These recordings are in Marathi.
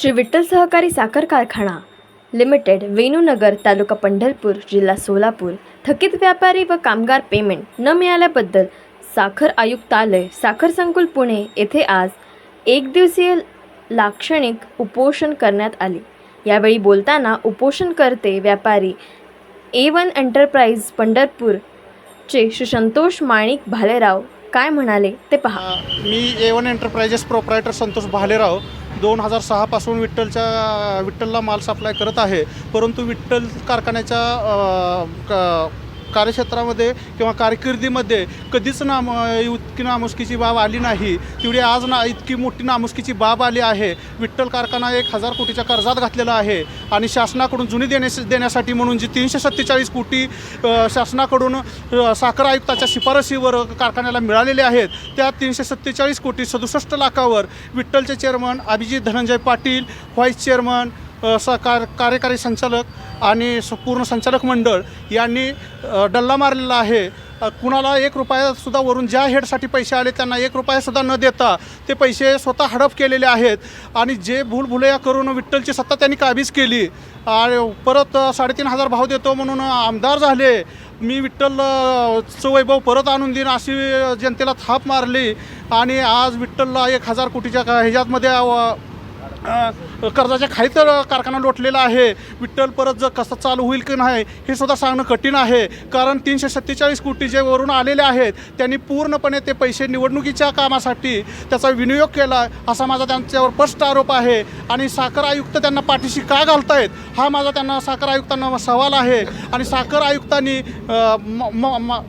श्री विठ्ठल सहकारी साखर कारखाना लिमिटेड वेणूनगर तालुका पंढरपूर जिल्हा सोलापूर. थकीत व्यापारी व कामगार पेमेंट न मिळाल्याबद्दल साखर आयुक्तालय साखर संकुल पुणे येथे आज एक दिवसीय लाक्षणिक उपोषण करण्यात आले. यावेळी बोलताना उपोषणकर्ते व्यापारी ए वन एंटरप्राइज पंढरपूरचे श्री संतोष माणिक भालेराव काय म्हणाले ते पहा. मी A one enterprises proprietor Santosh Bhalerao दोन हजार सहापासून विठ्ठलच्या विठ्ठलला माल सप्लाय करत आहे. परंतु विठ्ठल कारखान्याच्या क- कार्यक्षेत्रामध्ये किंवा कारकिर्दीमध्ये कधीच नाम इतकी नामुष्कीची बाब आली नाही. तेवढी आज ना इतकी मोठी नामुष्कीची बाब आली आहे. विठ्ठल कारखाना एक हजार कोटीच्या कर्जात घातलेला आहे. आणि शासनाकडून जुनी देण्यास देण्यासाठी म्हणून जी तीनशे सत्तेचाळीस कोटी शासनाकडून साखर आयुक्ताच्या शिफारशीवर कारखान्याला मिळालेले आहेत त्या तीनशे सत्तेचाळीस कोटी सदुसष्ट लाखावर विठ्ठलचे chairman Abhijit Dhananjay Patil vice chairman अ, स कार्यकारी संचालक आणि स- पूर्ण संचालक मंडळ यांनी डल्ला मारलेला आहे. कुणाला एक रुपयासुद्धा वरून ज्या हेडसाठी पैसे आले त्यांना एक रुपयासुद्धा न देता ते पैसे स्वतः हडप केलेले आहेत. आणि जे भूलभुलया करून विठ्ठलची सत्ता त्यांनी काबीज केली. आणि परत साडेतीन हजार भाव देतो म्हणून आमदार झाले. मी विठ्ठलचं वैभव परत आणून देईन अशी जनतेला थाप मारली. आणि आज विठ्ठलला एक हजार कोटीच्या का- कर्जाच्या खाली तर कारखाना लोटलेला आहे. विठ्ठल परत जर कसं चालू होईल की नाही हे सुद्धा सांगणं कठीण आहे. कारण तीनशे सत्तेचाळीस कोटी जे वरून आलेले आहेत त्यांनी पूर्णपणे ते पैसे निवडणुकीच्या कामासाठी त्याचा विनियोग केला असा माझा त्यांच्यावर स्पष्ट आरोप आहे. आणि साखर आयुक्त त्यांना पाठीशी का घालतायत हा माझा त्यांना साखर आयुक्तांना सवाल आहे. आणि साखर आयुक्तांनी म- म- म-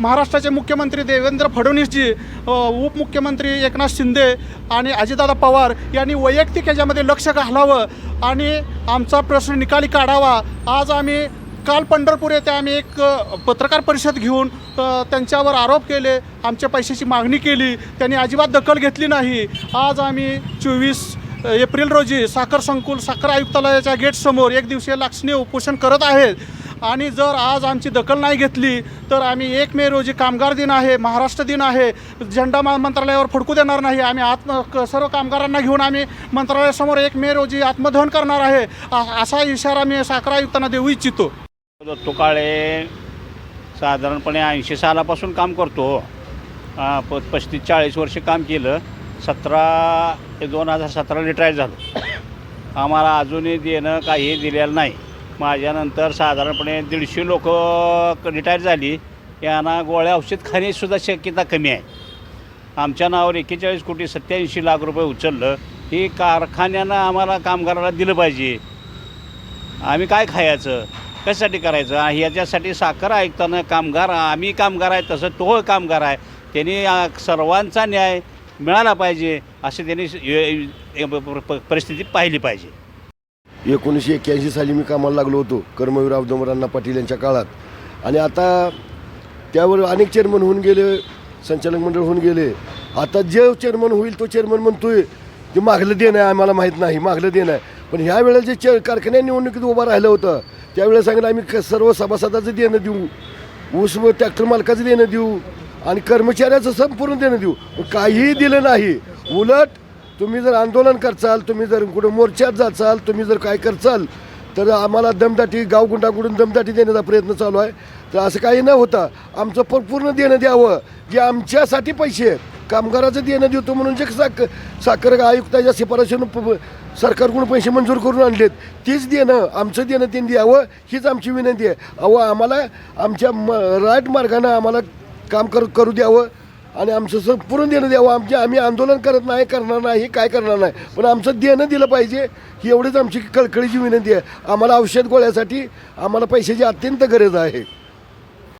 महाराष्ट्राचे मुख्यमंत्री देवेंद्र फडणवीसजी उपमुख्यमंत्री एकनाथ शिंदे आणि अजितदादा पवार यांनी वैयक्तिक याच्यामध्ये लक्ष घालावं आणि आमचा प्रश्न निकाली काढावा. आज आम्ही काल पंढरपूर येथे आम्ही एक पत्रकार परिषद घेऊन त्यांच्यावर आरोप केले आमच्या पैशाची मागणी केली त्यांनी अजिबात दखल घेतली नाही. आज आम्ही चोवीस एप्रिल रोजी साखर संकुल साखर आयुक्तालयाच्या गेटसमोर एक दिवसीय लाक्षणीय उपोषण करत आहेत. आणि जर आज आमची दखल नाही घेतली तर आम्ही एक मे रोजी कामगार दिन आहे महाराष्ट्र दिन आहे झेंडा मंत्रालयावर फडकू देणार नाही आम्ही आत्म क- सर्व कामगारांना घेऊन आम्ही मंत्रालयासमोर एक मे रोजी आत्मदहन करणार आहे असा इशारा मी साखर आयुक्तांना देऊ इच्छितो. दत्तू काळे साधारणपणे ऐंशी सालापासून काम करतो. प पस्तीस चाळीस वर्ष काम केलं सतरा ते दोन हजार सतरा रिटायर झालो. आम्हाला अजूनही देणं काही दिलेलं नाही. माझ्यानंतर साधारणपणे दीडशे लोक रिटायर झाली. यांना गोळ्या औषध खाण्याचीसुद्धा शक्यता कमी आहे. आमच्या नावावर एक्केचाळीस कोटी सत्याऐंशी लाख रुपये उचललं. हे कारखान्यानं आम्हाला कामगाराला दिलं पाहिजे. आम्ही काय खायचं? कशासाठी करायचं? ह्याच्यासाठी साखर ऐकताना कामगार आम्ही कामगार आहे तसं तो कामगार आहे. त्यांनी सर्वांचा न्याय मिळाला पाहिजे असे त्यांनी प- परिस्थिती पाहिली पाहिजे. एकोणीसशे एक्क्याऐंशी साली मी कामाला लागलो होतो कर्मवीर अब्दुमरांना पाटील यांच्या काळात. आणि आता त्यावर अनेक चेअरमन होऊन गेले संचालक मंडळ होऊन गेले. आता जे चेअरमन होईल तो चेअरमन म्हणतोय ते मागलं देणं आहे आम्हाला माहीत नाही मागलं देणं आहे. पण ह्या वेळेला जे चे कारखान्या निवडणुकीत उभं राहिलं होतं त्यावेळेला सांगितलं आम्ही क- सर्व सभासदाचं देणं देऊ ऊस व ट्रॅक्टर मालकाचं देणं देऊ आणि कर्मचाऱ्याचं संपूर्ण देणं देऊ काहीही दिलं नाही. उलट तुम्ही जर आंदोलन करचाल तुम्ही जर कुठं मोर्चात जाचाल तुम्ही जर काय करचाल तर आम्हाला दमदाटी गावगुंडाकडून दमदाटी देण्याचा प्रयत्न चालू आहे. तर असं काही न होता आमचं प- पूर्ण देणं द्यावं जे आमच्यासाठी पैसे आहेत. कामगाराचं देणं देतो म्हणून जे साक साखर आयुक्ताच्या शिफारशीनं सरकारकडून पैसे मंजूर करून आणलेत तीच देणं आमचं देणं त्यांनी द्यावं हीच आमची विनंती आहे. अहो आम्हाला आमच्या म राईट मार्गानं आम्हाला काम कर करू द्यावं. आणि आमचं सर पूर्ण देणं द्यावं. आमचे आम्ही आंदोलन करत नाही करणार नाही काय करणार नाही. पण आमचं देणं दिलं पाहिजे ही एवढीच आमची कळकळीची विनंती आहे. आम्हाला औषध गोळ्यासाठी आम्हाला पैशाची अत्यंत गरज आहे.